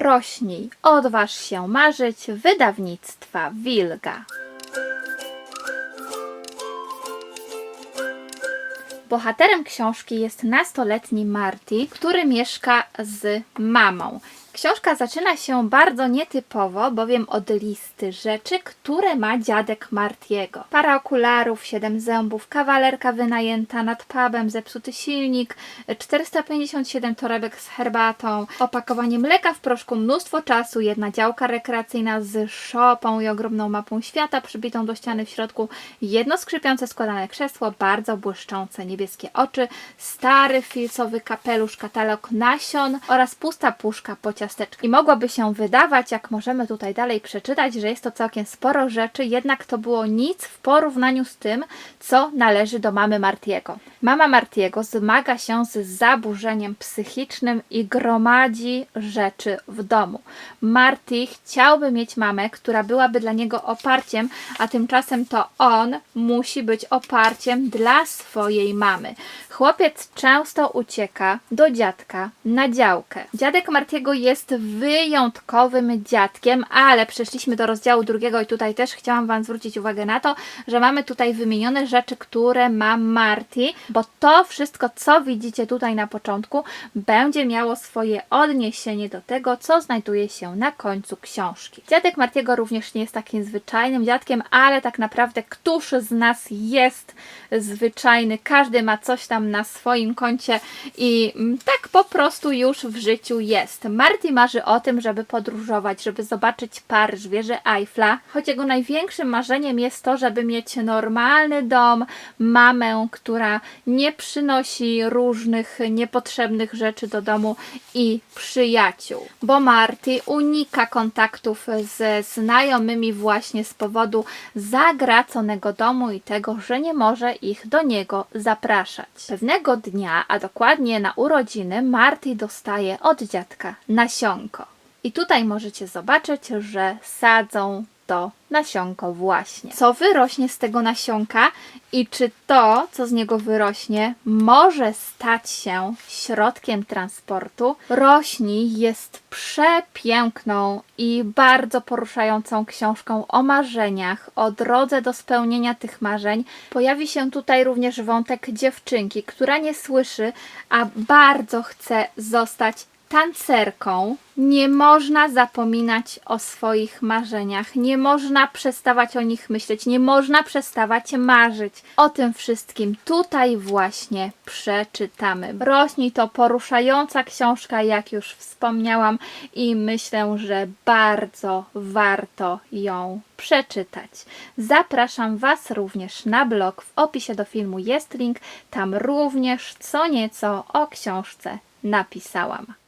Rośnij, odważ się marzyć wydawnictwa Wilga. Bohaterem książki jest nastoletni Marty, który mieszka z mamą. Książka zaczyna się bardzo nietypowo, bowiem od listy rzeczy, które ma dziadek Martiego. Para okularów, siedem zębów, kawalerka wynajęta nad pubem, zepsuty silnik, 457 torebek z herbatą, opakowanie mleka w proszku, mnóstwo czasu, jedna działka rekreacyjna z szopą i ogromną mapą świata przybitą do ściany w środku, jedno skrzypiące składane krzesło, bardzo błyszczące niebieskie oczy, stary filcowy kapelusz, katalog nasion oraz pusta puszka po I mogłoby się wydawać, jak możemy tutaj dalej przeczytać, że jest to całkiem sporo rzeczy, jednak to było nic w porównaniu z tym, co należy do mamy Martiego. Mama Martiego zmaga się z zaburzeniem psychicznym i gromadzi rzeczy w domu. Marty chciałby mieć mamę, która byłaby dla niego oparciem, a tymczasem to on musi być oparciem dla swojej mamy. Chłopiec często ucieka do dziadka na działkę. Dziadek Martiego jest wyjątkowym dziadkiem, ale przeszliśmy do rozdziału drugiego i tutaj też chciałam Wam zwrócić uwagę na to, że mamy tutaj wymienione rzeczy, które ma Marty, bo to wszystko, co widzicie tutaj na początku, będzie miało swoje odniesienie do tego, co znajduje się na końcu książki. Dziadek Martiego również nie jest takim zwyczajnym dziadkiem, ale tak naprawdę któż z nas jest zwyczajny? Każdy ma coś tam na swoim koncie i mm, tak po prostu już w życiu jest. Marty marzy o tym, żeby podróżować, żeby zobaczyć Paryż, wieżę Eiffla, choć jego największym marzeniem jest to, żeby mieć normalny dom, mamę, która nie przynosi różnych niepotrzebnych rzeczy do domu i przyjaciół. Bo Marty unika kontaktów ze znajomymi właśnie z powodu zagraconego domu i tego, że nie może ich do niego zapraszać. Pewnego dnia, a dokładnie na urodziny, Marty dostaje od dziadka nasionko. I tutaj możecie zobaczyć, że sadzą to nasionko właśnie. Co wyrośnie z tego nasionka i czy to, co z niego wyrośnie, może stać się środkiem transportu? Rośnij jest przepiękną i bardzo poruszającą książką o marzeniach, o drodze do spełnienia tych marzeń. Pojawi się tutaj również wątek dziewczynki, która nie słyszy, a bardzo chce zostać tancerką. Nie można zapominać o swoich marzeniach, nie można przestawać o nich myśleć, nie można przestawać marzyć. O tym wszystkim tutaj właśnie przeczytamy. Rośnij to poruszająca książka, jak już wspomniałam, i myślę, że bardzo warto ją przeczytać. Zapraszam Was również na blog. W opisie do filmu jest link. Tam również co nieco o książce napisałam.